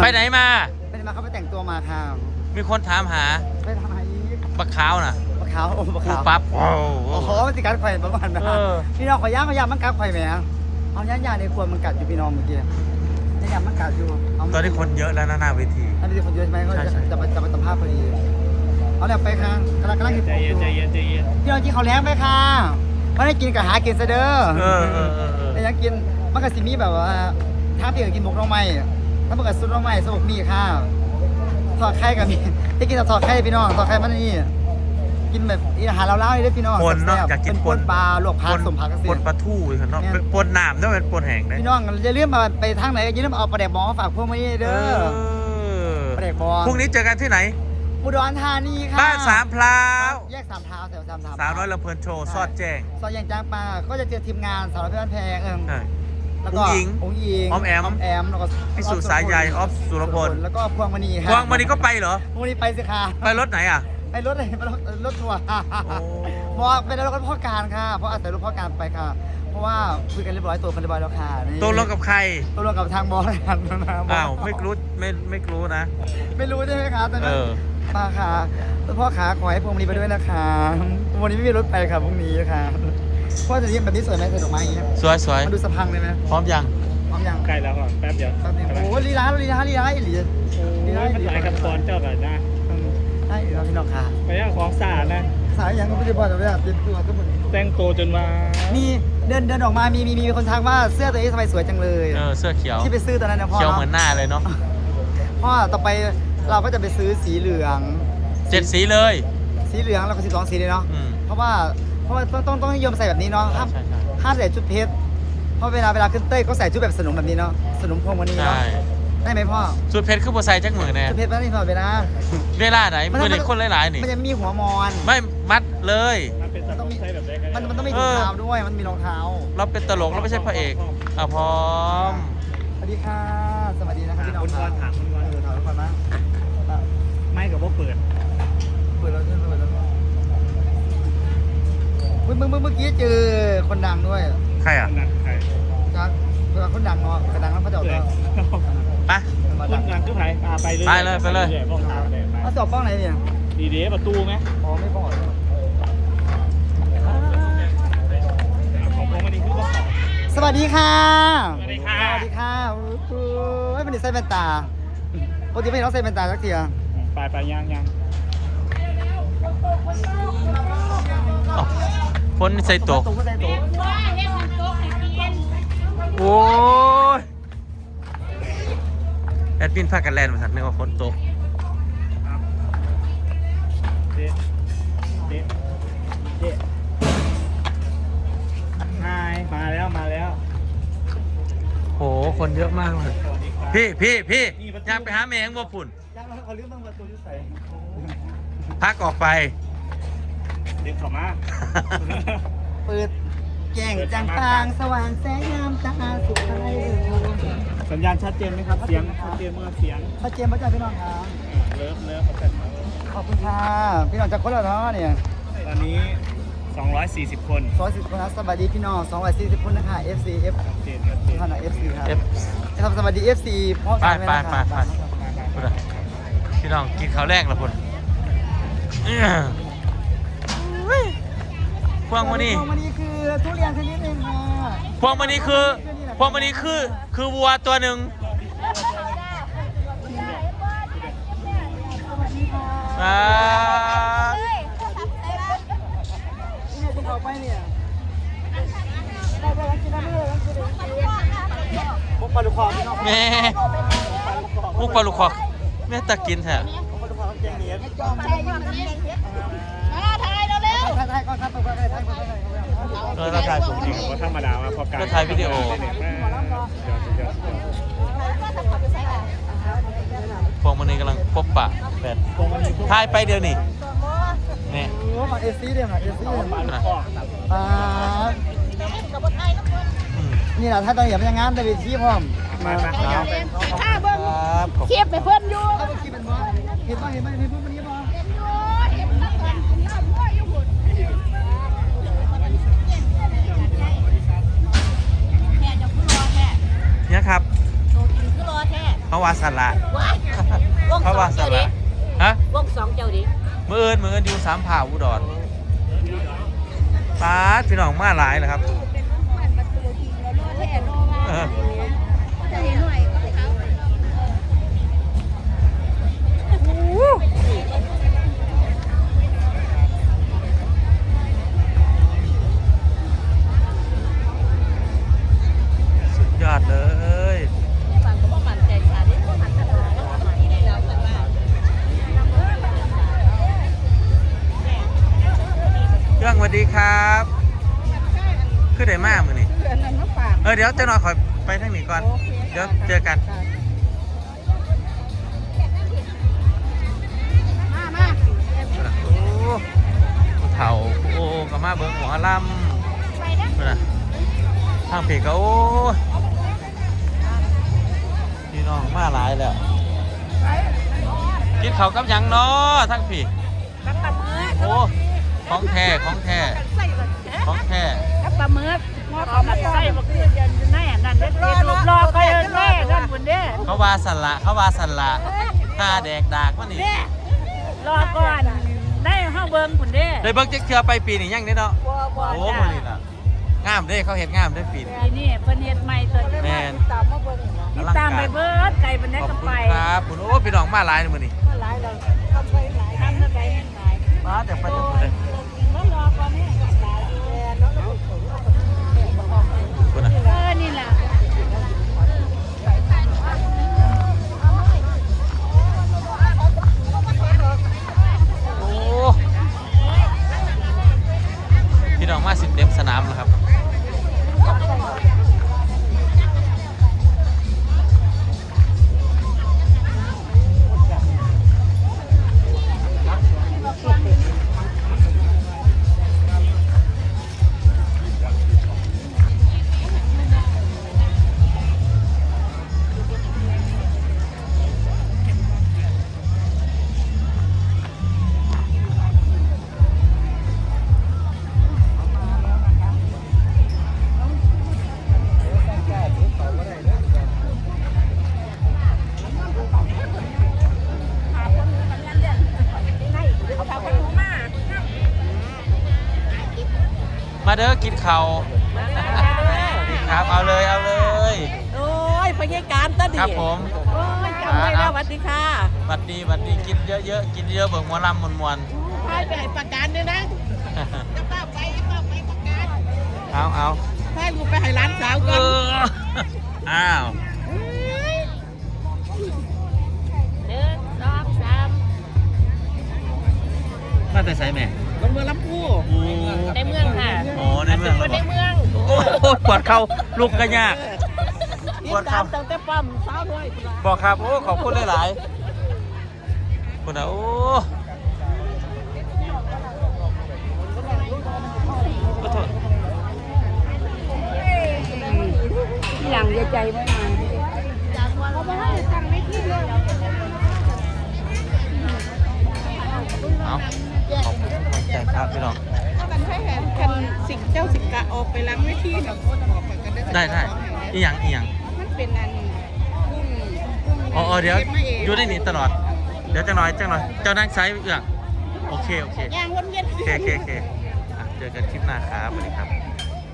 ไปไหนมา ไปไหนมาเขาไปแต่งตัวมาค่ะมีคนถามหาไปทำอะไรอีกบักขาวน่ะปะขาวโอ้ปะครูขาวปั๊บโอ้โอ้โหมันสิกัดไข่ประมาณนะเออ พี่น้องขอย่างขย่างมันกัดไข่ไหมอะเอาย่างย่างในครัวมันกัดอยู่พี่น้องเมื่อกี้ย่างย่างมันกัดอยู่เาตอนนี้คนเยอะแล้วนะหน้าเวที อันนี้คนเยอะใช่ไหมเขาใช่จะใช่ จะมาจะมาสัมภาษณ์พอดีเอาแล้วไปค่ะกำลังกำลังกินใจเย็นใจเย็นใจเย็นพี่น้องกินข้าวแล้งไปค่ะไม่ได้กินกับหากินซะเด้อ เออเออเออเออแต่ยังกินมันก็สิมีแบบว่าถ้าเปลี่ยนกินหมกน้องไม้ ถ้าเปลี่ยนซุปน้องไม้สมกมีค่ะทอดไข่กับมีที่กินแต่ทอดไข่พี่น้องทอดไข่มันนี่กินแบบอาหารเล่าๆนี่ได้อพี่น้องปนเนาะแซ่บๆอยากกินเป็นปปนนปลาลวกผักสมผักกระเสีปนปลาทูอีกเนาะแม่นเป็นปนน้ำด้วยเป็นปนแห้งได้พี่น้องอย่าลืมมาไปทางไหนอย่าลืมเอาปลาแดกบองมาฝากพวกมันนี่เอเด้ออปลาแดกบองพรุ่งนี้เจอกันที่ไหนอุดรธานีค่ะบ้านสามพร้าวแยกสามเท้าแถวสามเท้าสาวน้อยลำเพลินโชว์ซอดแจ้งซอยยางจ้างปลาก็จะเจอทีมงานสาวน้อยเพื่อนแพงเอิงใช่ แล้วก็องค์หญิงองค์หญิงออมแอมออม แอมแล้วก็พี่สุสายใยออฟสุรพลแล้วก็พวงมณีค่ะพวงวันนี้ก็ไปเหรอพวงมณีไปสิค่ะไปรถไหนอะไปรถอะไรไปรถรถทัวร์โอ้เพราะว่าเป็นรถพ่อการค่ะ เพราะอาศัยรถพ่อการไปค่ะ เพราะว่าคุยกันเรียบร้อยตัวกันเรียบร้อยแล้วค่ะนี่ตกลงกับใครตกลงกับทางบอสกันนะบสอ้าวไม่รู้ไม่ไม่รู้นะ ไม่รู้ใช่ไหมคะตอนเอนั้นอป้าค่ะพ่อขาขอให้พวงมณีไปด้วยนะคะวันนี้ไม่มีรถไปค่ะพรุ่งนี้ค่ะ พ่อจะเรียกแบบนี้สวยไหมใส่ดอกไม้อย่างเงี้ยสวยสวยมันดูสะพรังเลยไหมพร้อมยังพร้อมยังใกล้แล้วก่อนแป๊บเดียวแป๊บนึงโอ้ลีลาลีลาลีลาอีหลีโอ้ยมันหลายขั้นตอนเจ้ากันนะอืมใช่เราพี่น้องค่ะไปย่างของสะอาดนะสายยังก็ไม่ได้บอกแต่ว่าเตรียมตัวทุกคนแต่งตัวจนมา มีเดินเดินออกมา มีมีมีคนทักว่าเสื้อตัวนี้ทำไมสวยจังเลยเออเสื้อเขียวที่ไปซื้อตอนนั้นนะพ่อเขียวเหมือนหน้าเลยเนาะพ่อต่อไปเราก็จะไปซื้อสีเหลืองเจ็ดสีเลย สีเหลืองแล้วก็สีสองสีเลยเนาะอืมเพราะว่า เพราะว่าต้องต้องต้องนิยมใส่แบบนี้เนาะห้ามใช่ใช่ ห้ามใส่ชุดเพชรเพราะเวลาเวลาขึ้นเต้ยก็ใส่ชุดแบบสนุมแบบนี้เนาะสนุมพวงวันนี้ใช่เนาะได้ไหมพ่อสุดเพชรคือบัวไซจักมือแน่ชุดเพชรไม่ได้พอเวลาเวลาไหนมือเด็กคนหลายๆนี่ มันจะมีหัวมอน ไม่มัดเลย มันเป็นสังคมใช้แบบได้มันมันต้องมีถุงเท้าด้วยมันมีรองเท้า เราเป็นตลกเราไม่ใช่พระเอกอะพร้อม สวัสดีค่ะ สวัสดีนะครับถามพี่น้องคุณก่อนถามคุณก่อนเออถามทุกคนนะอะไม่กับว่าเปิด เปิดแล้วเปิดแล้วเปิดแล้ว เมื่อเมื่อเมื่อเมื่อกี้เจอคนดังด้วยใครอะนักใครจากเวลาคนดังเนาะกระดังแล้วพระเจ้าเปิก็ดไปมาคุดัณงงานก็ไผ่อ่าไปเลยไปเลยไปเลยบ้องตาไปเลยเอาจอบป้องไหนเนี่ยดีเดประตูไหมอ๋อไม่ป้องเหรอของพวกมันนี่คือว่าของสวัสดีค่ะ สวัสดีค่ะ สวัสดีค่ะโอ้โหไม่เป็นใส่แว่นตาปกติไม่เห็นเราใส่แว่นตาสักทีอะไปไปย่างย่างเอ้าฝ นใส่ตก ตกก็ใส่ตกโอ้ยแอดมินพากันแลนมาสักนึกว่าฝนตกเด็ดเด็ดเด็ดไฮมาแล้วมาแล้ว โห คนเยอะมากเลยพี่พี่พี่อยากไปหาแมงบ่ฝุ่น ยังเราเขาลืมบางประตูที่ใส่พักออกไป ด็กเข้ามา เปิดแจ้งจังปางสว่างแสงงามตาสุดท้ายสัญญาณชัดเจนไหมครับ เสียงชัดเจนเมื่อเสียงพระเจมส์พระเจ้าพี่น้องครับเลิฟเลิฟครับขอบคุณค่ะพี่น้องจากคนละท้อเนี่ย ตอนนี้ 240 คนสองสิบคนนะสวัสดีพี่น้องสองร้อยสี่สิบคนนะคะ FC F ชัดเจนชัดเจนท่านนะ FC ครับเอฟครับสวัสดี FC พ่อไปการไปว้นะไปคะไปพุ่นอะพี่น้องกินข้าวแรกแล้วพุ่นอื้อ พวงมานี่พวงมณีคือทุเรียนชนิดหนึ่งค่ะพวงมานี่คือพวงมานี่คือคือวัวตัวหนึ่งสวัสดีค่ะอ่านี่จะเข้าไปเนี่ยได้ได้รักกินได้ไม่ได้รักกินได้พวกปลาลูกคอพี่น้องแม่มุกปลาลูกคอกแม่ตะกินแท้ เร็วถ่ายถ่ายก่อนครับถ่ายถ่ายถ่ายถ่ายเอเราถ่ายผมจริงๆก็ธรรมดาว่าพอการก็ถ่ายวิดีโอ พวงมานี่กำลังพบปะแปดถ่ายไปเดี๋ยวนี้นี่โอ้มาเอซี่เดียวนะเอซี่เดียวนะคออ่านี่แหละถ้าตอนนี้เป็นงานแต่เป็นที่พร้อมมาครับข้าเทียบไปเพื่อนอยู่ถ้าเป็นที่เป็นบ่เห็นบ่เห็นบ่เห็นพวกนี้บ่ เห็นทั้งวันหน้าพ่ออยู่หุ่นแค่จะพูดรอแค่ เนี่ยครับโตกินคือรอแค่เขาว่าสละว้ายว่องเขาสอว่างสเจ้าดิละฮะว่องสองเจ้าดิมือเอินมือเอินอยู่สามผ่าอุดรป้าดพี่น้องมาหลายเลยครับ เออ เครื่องสวัสดีครับคือได้มากมือนี่เออเดี๋ยวเจะนอยขอยไปทางนี้ก่อน เดี๋ยวเจอกัน มามาโอ้ผู้เฒ่าโอ้ก็มาเบิ่งหมอลำไปนะเพื่อนน่ะทางเพจก็โอ้ยพี่น้องมาหลายแล้วกินข้าวกับหยังเนาะทางเพจกับปลาหมึกโอ้ ของแท้ของแท้ใส่แบบของแท้กับปลาหมึกมอเขอมาใส่บักเคือยันแน่นั่นเด็ดรูปรอก็ยันแน่นั่นบุญเด้เขาว่าสละเขาว่าสละห้าแดกดากมันนี่รอก่อนได้ห้าเบิ้งบุญเด้ได้เบิ่งจักเทื่อไปปีนี้ยังเด้เนาะโอ้จ้ามื้อนี้ล่ะงามเด้เขาเฮ็ดงามเด้ปีนี้นี้เพิ่นเฮ็ดใหม่ตัวแม่นตามมาเบิ่งติดตามไปเบิดไก่บันไดขอบก็คุณไปครับคุณโอ้พี่น้องมาหลายมื้อนี้มาหลายเราทำไปหลายทำไปหลายมาแต่ไปจัง มาเด้อกินข้าวครับเอาเลยเอาเลย โอ้ยพยาการตะดิครับผมโอ้ยจำได้แล้วสวัสดีค่ะบัดดีบัดดีกินเยอะๆกินเยอะเบิ่งหมอลำมวนมวนพายไปประกันด้วยนะๆจะป้าไปจะป้าไปประกันเอาเอาพายกูไปให้ร้านสาวเอก่อนออ้าว มาแต่ใส่แม่คนเมืองลำพูโอ้ในเมืองค่ะโอ้ในเมืองคนในเมืองโอ้ปวดเข่าลุกก็ยากติดตามตั้งแต่ปั๊มสาวด้วยบอกครับ โอ้ ขอบคุณหลายๆคุณนะโอ้ขอโทษหลังใจไม่มาเขา เจ้าสิ่งกะออกไปล้างไว้ที่แบบบอกกันได้ได้ได้อีหยังอีหยังมันเป็นอันกุ้งอ๋ออ๋อเดี๋ยวก็บมางอยู่ได้หนีตลอด เดี๋ยวจะน้อยจังหน่อย เจ้านั่งไซส์เอื้องโอเคโอเคย่างวนเวียน โอเคโอเคโอเคอะเจอกันคลิปหน้าครับสวัสดีครับ